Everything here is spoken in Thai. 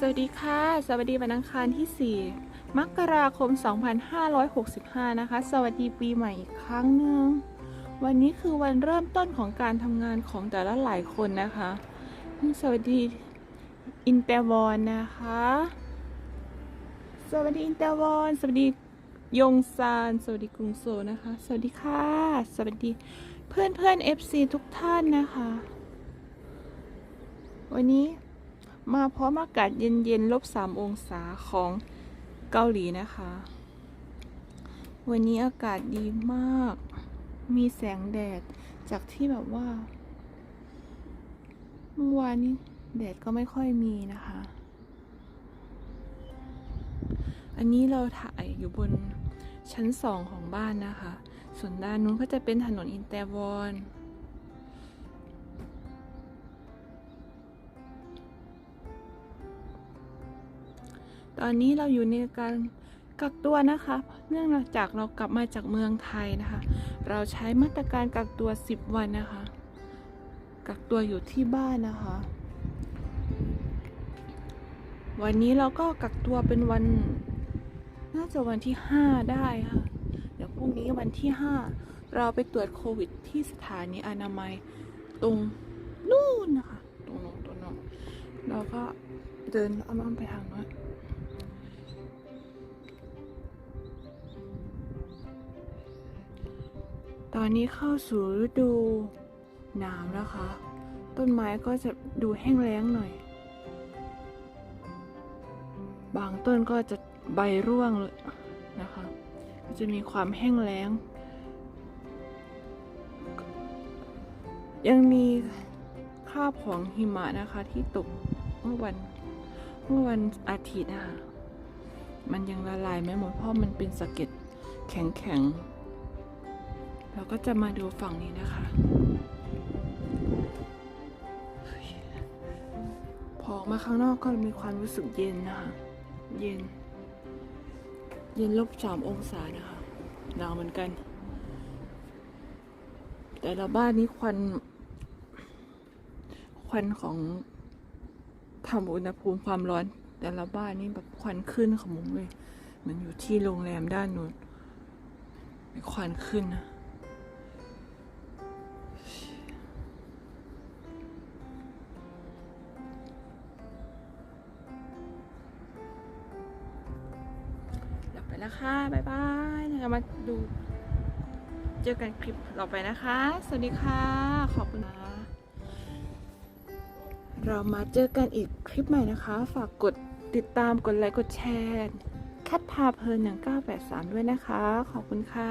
สวัสดีค่ะ สวัสดีวันอังคารที่ 4 มกราคม 2565 นะคะ สวัสดีปีใหม่อีกครั้งหนึ่ง วันนี้คือวันเริ่มต้นของการทำงานของแต่ละหลายคนนะคะ สวัสดีอินเตอร์วอนนะคะ สวัสดีอินเตอร์วอน สวัสดียงซาน สวัสดีกรุงโซนะคะ สวัสดีค่ะ สวัสดีเพื่อนเพื่อน FC ทุกท่านนะคะ วันนี้ มาพร้อมอากาศเย็นๆลบสามองศาของเกาหลีนะคะ วันนี้อากาศดีมาก มีแสงแดดจากที่แบบว่าเมื่อวานนี้แดดก็ไม่ค่อยมีนะคะ อันนี้เราถ่ายอยู่บนชั้นสองของบ้านนะคะ ส่วนด้านนู้นก็จะเป็นถนนอินเตอร์วอน ตอนนี้เราอยู่ในการกักตัวนะคะ เนื่องจากเรากลับมาจากเมืองไทยนะคะ เราใช้มาตรการกักตัว 10 วันนะคะ กักตัวอยู่ที่บ้านนะคะ วันนี้เราก็กักตัวเป็นวัน น่าจะวันที่ 5 ได้ค่ะ เดี๋ยวพรุ่งนี้วันที่ 5 เราไปตรวจโควิดที่สถานีอนามัยตรงนู่นนะคะ ตรงนู้นตรงนู้นเราก็เดินอ้อมๆไปทางนู้น ตอนนี้เข้าสู่ฤดูหนาวนะคะ ต้นไม้ก็จะดูแห้งแล้งหน่อย บางต้นก็จะใบร่วงเลยนะคะก็จะมีความแห้งแล้ง ยังมีคราบของหิมะนะคะที่ตกเมื่อวันเมื่อวันอาทิตย์นะคะมันยังละลายไม่หมดเพราะมันเป็นสะเก็ดแข็งๆ เราก็จะมาดูฝั่งนี้นะคะ พอออกมาข้างนอกก็มีความรู้สึกเย็นนะคะ เย็น เย็นลบสามองศานะคะ หนาวเหมือนกัน แต่ละบ้านนี้ควัน ควันของทำอุณหภูมิความร้อน แต่ละบ้านนี่แบบควันขึ้นขโมงเลย เหมันอยู่ที่โรงแรมด้านนู้นควันขึ้นนะ หลับไปแล้วค่ะบ๊ายบายนะคะมาดู เจอกันคลิปต่อไปนะคะ สวัสดีค่ะ ขอบคุณนะเรามาเจอกันอีกคลิปใหม่นะคะ ฝากกดติดตามกดไลค์กดแชร์แคทพาเพลิน1983ด้วยนะคะ ขอบคุณค่ะ